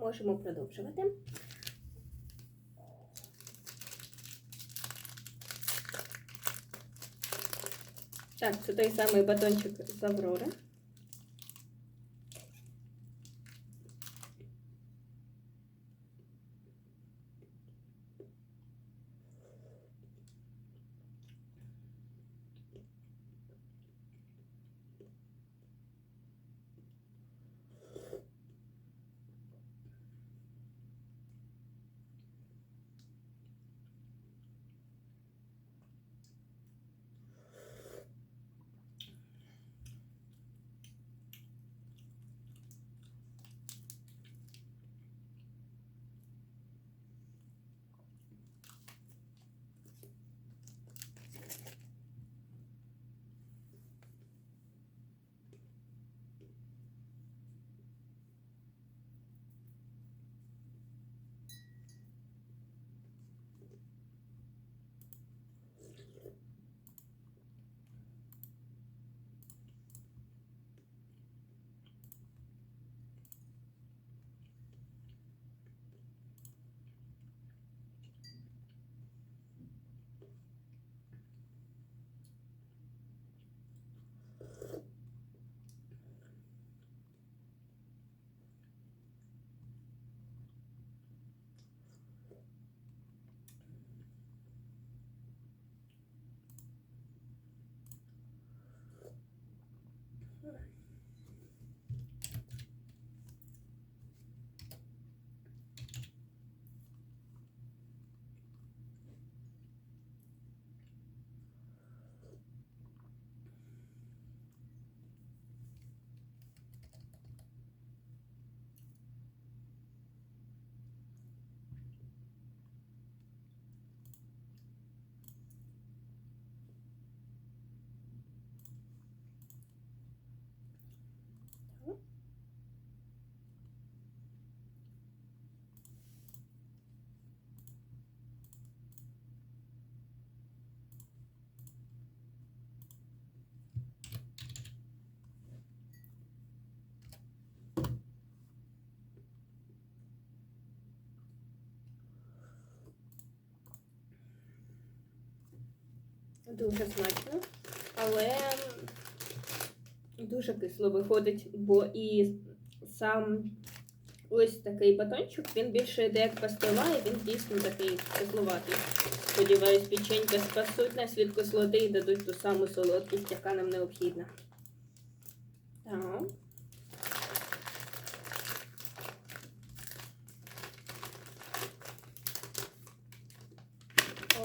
можемо продовжувати. Так, це той самий батончик з Аврори. Дуже смачно, але дуже кисло виходить, бо і сам ось такий батончик, він більше йде як пастила, і він дійсно такий кисловатий. Сподіваюсь, печенька спасуть нас від кислоти і дадуть ту саму солодкість, яка нам необхідна. Так.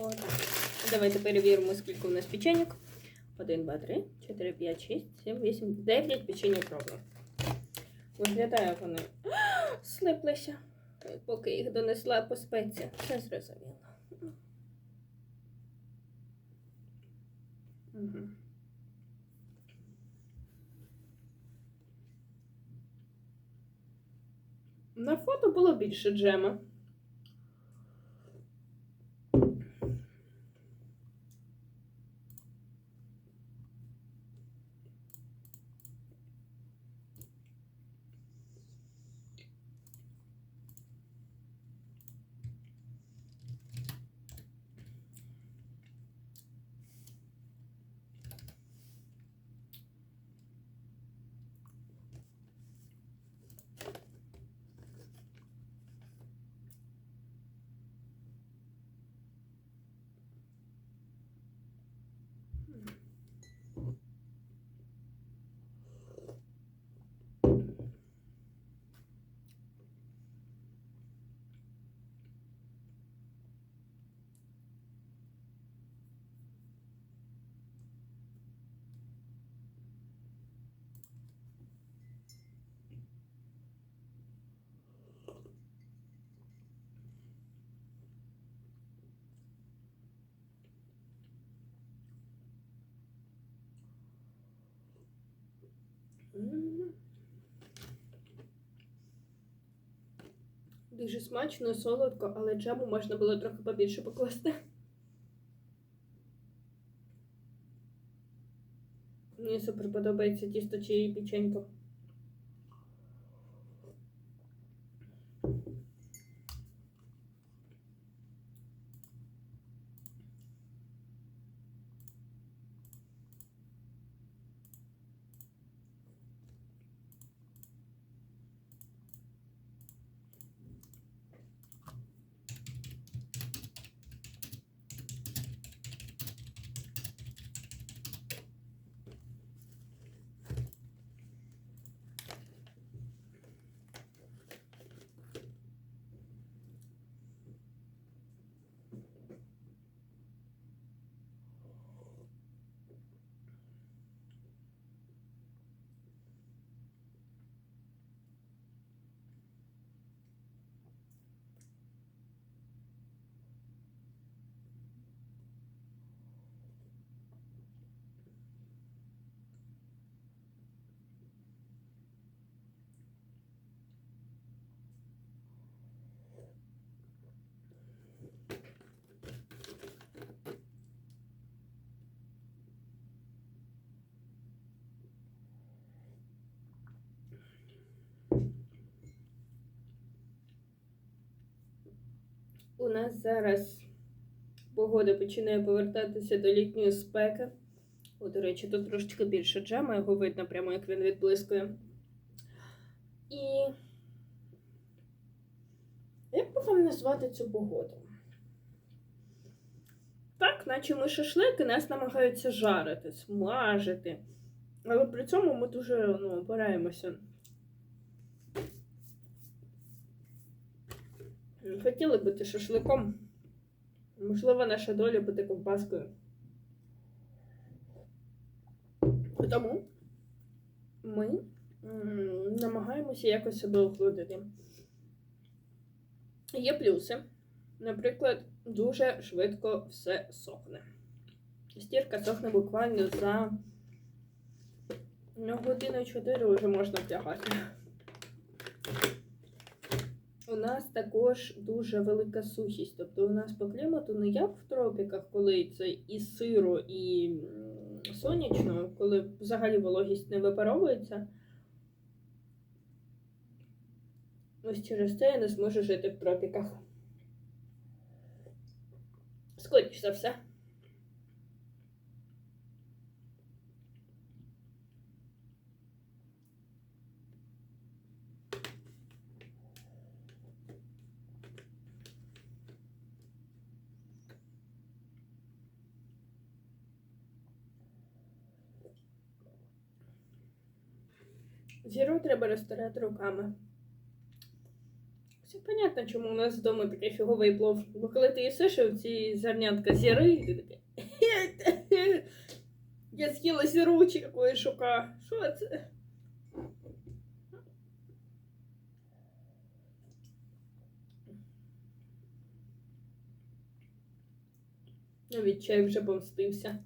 О, так. Давайте перевіримо, скільки у нас печеньок. 1, 2, 3, 4, 5, 6, 7, 8, 9 печеньок ровно. Виглядає вони слиплися, поки їх донесла по спеці. Все зрозуміло. Угу. На фото було більше джема. Дуже смачно, солодко, але джему можна було трохи побільше покласти. Мені супер подобається тісто чи печенько. У нас зараз погода починає повертатися до літньої спеки. О, до речі, тут трошечки більше джема, його видно прямо, як він відблискує. І як би вам назвати цю погоду? Так, наче ми шашлики, нас намагаються жарити, смажити. Але при цьому ми дуже ну, опираємося. Хотіли бути шашликом. Можливо, наша доля бути ковбаскою. Тому ми намагаємося якось себе охолодити. Є плюси. Наприклад, дуже швидко все сохне. Стірка сохне буквально за ну, годину 4 вже можна вдягати. У нас також дуже велика сухість. Тобто у нас по клімату не як в тропіках, коли це і сиро, і сонячно, коли взагалі вологість не випаровується. Ось через це я не зможу жити в тропіках. Скоріш за все. Зіру треба розтирати руками. Все понятно, чому у нас вдома такий фіговий плов. Бо коли ти їсиш ці зернятка зіри, і ти такий. Я з'їла зіручі, якої шукаю. Що це? Навіть чай вже помстився.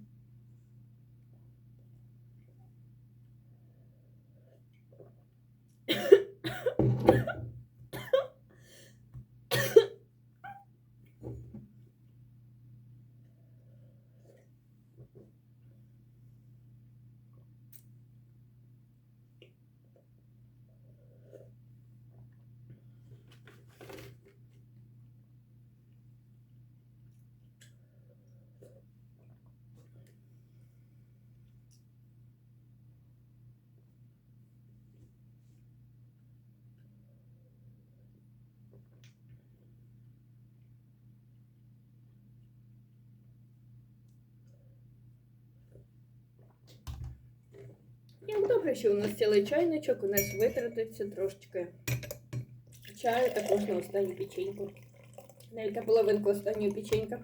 Як добре, що у нас цілий чайничок, у нас витратиться трошечки чаю також на останню печеньку. Навіть на половинку останньої печенька.